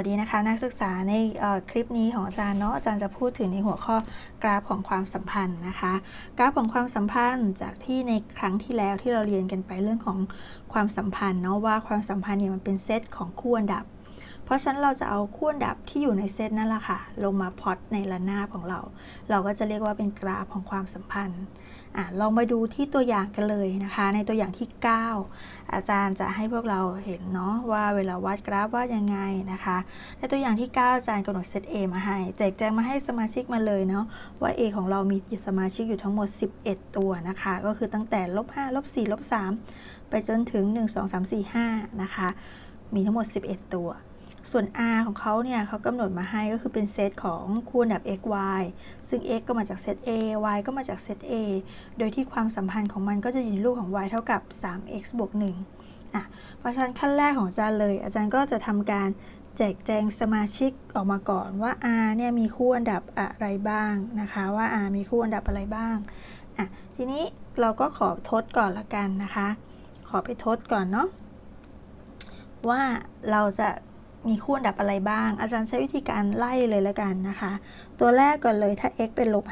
วัสดีนะคะ นักศึกษาในคลิปนี้ของอาจารย์เนาะอาจารย์จะพูดถึงในหัวข้อกราฟของความสัมพันธ์นะคะ กราฟของความสัมพันธ์จากที่ในครั้งที่แล้วที่เราเรียนกันไปเรื่องของความสัมพันธ์เนาะว่าความสัมพันธ์เนี่ยมันเป็นเซตของคู่อันดับ เพราะฉะนั้นเราจะเอาคู่อันดับที่อยู่ในเซตนั่นแหละค่ะ ลงมาพอตในระนาบของเรา เราก็จะเรียกว่าเป็นกราฟของความสัมพันธ์อลองมาดูที่ตัวอย่างกันเลยนะคะ ในตัวอย่างที่ 9 อาจารย์จะให้พวกเราเห็นเนาะว่าเวลาวาดกราฟว่ายังไงนะคะ ในตัวอย่างที่ 9 อาจารย์กำหนดเซต A มาให้ แจกแจงมาให้สมาชิกมาเลยเนาะว่า A ของเรามีสมาชิกอยู่ทั้งหมด 11 ตัวนะคะ ก็คือตั้งแต่ลบ5ลบ4ลบ3ไปจนถึง 1 2 3 4 5นะคะมีทั้งหมด 11 ตัว ส่วน r ของเขาเนี่ยเขากำหนดมาให้ก็คือเป็นเซตของคูณแบบ x y ซึ่ง x ก็มาจากเซต a y ก็มาจากเซต a โดยที่ความสัมพันธ์ของมันก็จะอยู่ในรูปของ y เท่ากับ 3x บวก1อะเพราะฉะนั้นขั้นแรกของอาจารย์เลย อาจารย์ก็จะทำการแจกแจงสมาชิกออกมาก่อนว่า r เนี่ยมีคู่อันดับอะไรบ้างนะคะว่า r มีคู่อันดับอะไรบ้างอะทีนี้เราก็ขอทดก่อนละกันนะคะ ขอไปทดก่อนเนาะว่าเราจะ มีคู่อันดับอะไรบ้าง อาจารย์ใช้วิธีการไล่เลยละกันนะคะ ตัวแรกก่อนเลยถ้า x เป็นลบ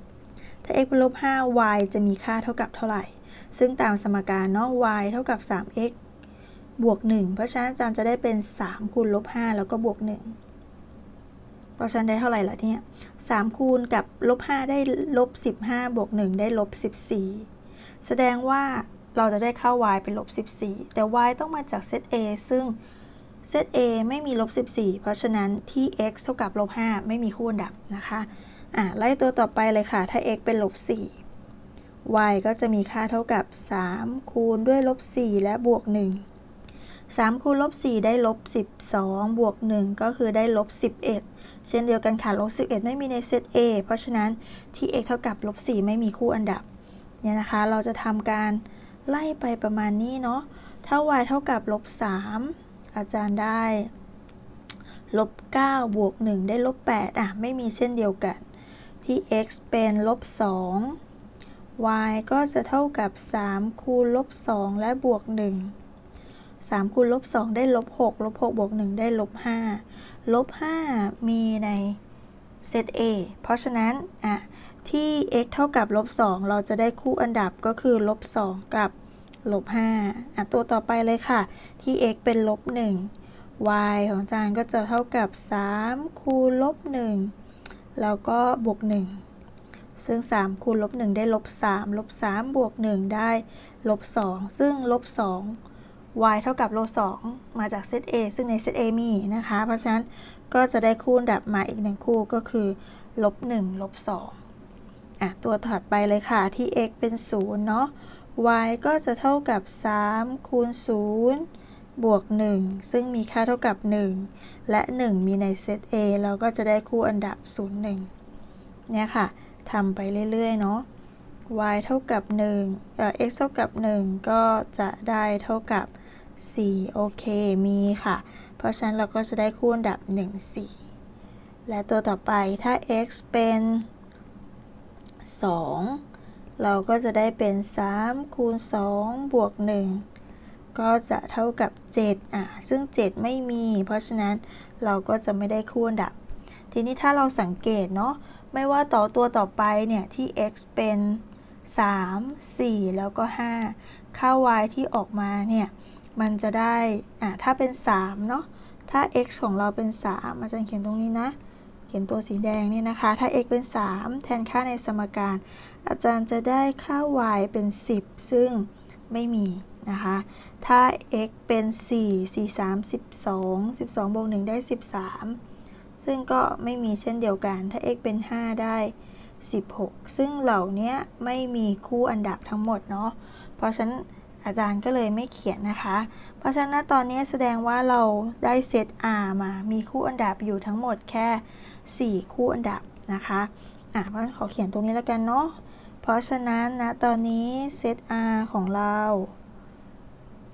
5ถ้า x เป็นลบ5 y จะมีค่าเท่ากับเท่าไหร่ ซึ่งตามสมการเนาะ y เท่ากับ 3x บวก 1 เพราะฉะนั้นอาจารย์จะได้เป็น 3 คูณลบ 5 แล้วก็บวก 1 เพราะฉะนั้นได้เท่าไหร่ล่ะเนี่ย3คูณกับลบ 5 ได้ลบ 15 บวก 1 ได้ลบ 14 แสดงว่าเราจะได้ค่า y เป็นลบ 14 แต่ y ต้องมาจากเซต a ซึ่ง เซต a ไม่มีลบ14 เพราะฉะนั้นที่ x เท่ากับลบ5ไม่มีคู่อันดับนะคะอะไล่ตัวต่อไปเลยค่ะ ถ้า x เป็นลบ4 y ก็จะมีค่าเท่ากับ 3 คูณด้วยลบ4และบวก 1 3 คูณลบ4ได้ลบ12 บวก 1 ก็คือได้ลบ11 เช่นเดียวกันค่ะลบ11 ไม่มีในเซต A เพราะฉะนั้นที่ x เท่ากับลบ4ไม่มีคู่อันดับเนี่ยนะคะ เราจะทำการไล่ไปประมาณนี้เนาะถ้า y เท่ากับลบ3 อาจารย์ได้ลบ9บวก 1 ได้ลบ8อะ ไม่มีเช่นเดียวกัน ที่ x เป็นลบ2 y ก็จะเท่ากับ 3 คูณลบ 2 และบวก 1 3 คูณลบ 2 ได้ลบ 6 ลบ 6 บวก 1 ได้ลบ 5 ลบ 5 มีในเซต A เพราะฉะนั้น อะ ที่ x เท่ากับลบ 2 เราจะได้คู่อันดับก็คือลบ 2 กับ ลบ5อะตัวต่อไปเลยค่ะ ที่ x เป็นลบ 1 y ของจารย์ก็จะเท่ากับ 3 คูณลบ 1 แล้วก็บวก 1 ซึ่ง 3 คูณลบ 1 ได้ลบ 3 ลบ 3 บวก 1 ได้ลบ 2 ซึ่งลบ 2 y เท่ากับลบ 2 มาจากเซต A ซึ่งในเซต A มีนะคะ เพราะฉะนั้นก็จะได้คู่อันดับมาอีกหนึ่งคู่ก็คือลบ 1 ลบ 2อะตัวถัดไปเลยค่ะที่ x เป็น 0 เนาะ y ก็จะเท่ากับ 3 คูณ 0 บวก 1 ซึ่งมีค่าเท่ากับ 1 และ 1 มีในเซต A เราก็จะได้คู่อันดับ 0 1 เนี่ยค่ะทำไปเรื่อย ๆ เนาะ y เท่ากับ1เอ่อ x เท่ากับ 1 ก็จะได้เท่ากับ 4 โอเค มีค่ะ เพราะฉะนั้นเราก็จะได้คู่อันดับ 1 4 และตัวต่อไปถ้า x เป็น 2 เราก็จะได้เป็น 3 คูณ 2 บวก 1 ก็จะเท่ากับ 7 อะ ซึ่ง 7 ไม่มี เพราะฉะนั้นเราก็จะไม่ได้คู่อันดับ ทีนี้ถ้าเราสังเกตเนาะ ไม่ว่าต่อตัวต่อไปเนี่ย ที่ x เป็น 3 4 แล้วก็ 5 ค่า y ที่ออกมาเนี่ย มันจะได้ อะ ถ้าเป็น 3 เนาะ ถ้า x ของเราเป็น 3 อาจารย์เขียนตรงนี้นะ เขียนตัวสีแดงนี่นะคะ ถ้า x เป็น 3 แทนค่าในสมการ อาจารย์จะได้ค่า y เป็น 10 ซึ่งไม่มีนะคะ ถ้า x เป็น 4 4 3 12 12บวก1ได้ 13 ซึ่งก็ไม่มีเช่นเดียวกัน ถ้า x เป็น 5 ได้ 16 ซึ่งเหล่านี้ไม่มีคู่อันดับทั้งหมดเนาะ เพราะฉะนั้น อาจารย์ก็เลยไม่เขียนนะคะ เพราะฉะนั้นตอนนี้แสดงว่าเราได้เซต R มา มีคู่อันดับอยู่ทั้งหมดแค่ 4 คู่อันดับนะคะอะเพราะฉะนั้นขอเขียนตรงนี้แล้วกันเนาะ เพราะฉะนั้นนะตอนนี้เซต R ของเรา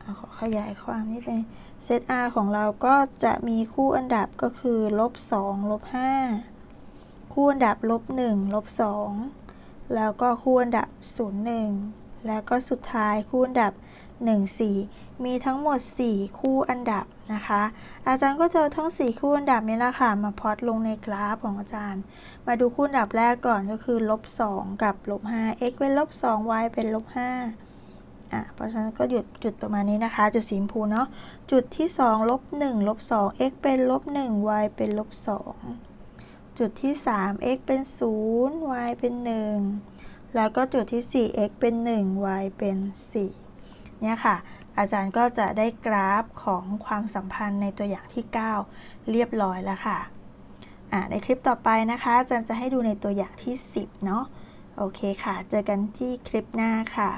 อะขอขยายความนิดนึงเซต R ของเราก็จะมีคู่อันดับก็คือลบ2ลบ5คู่อันดับลบ1ลบ2แล้วก็คู่อันดับ 0 1 แล้วก็สุดท้ายคู่อันดับ 1 4 มีทั้งหมด 4 คู่อันดับนะคะ อาจารย์ก็จะเอทั้ง 4 คู่อันดับนี้แหละค่ะ มาพอตลงในกราฟของอาจารย์ มาดูคู่อันดับแรกก่อนก็คือลบ2กับลบ5 x เป็นลบ2 y เป็นลบ5อะเพราะฉะนั้นก็หยุดจุดประมาณนี้นะคะ จุดสีชมพูเนาะจุดที่2ลบ1ลบ2 x เป็นลบ1 y เป็นลบ2จุดที่3 x เป็น0 y เป็น 1 แล้วก็จุดที่ 4 x เป็น 1 y เป็น 4 เนี่ยค่ะ อาจารย์ก็จะได้กราฟของความสัมพันธ์ในตัวอย่างที่ 9 เรียบร้อยแล้วค่ะะในคลิปต่อไปนะคะ อาจารย์จะให้ดูในตัวอย่างที่ 10 เนาะโอเคค่ะ เจอกันที่คลิปหน้าค่ะ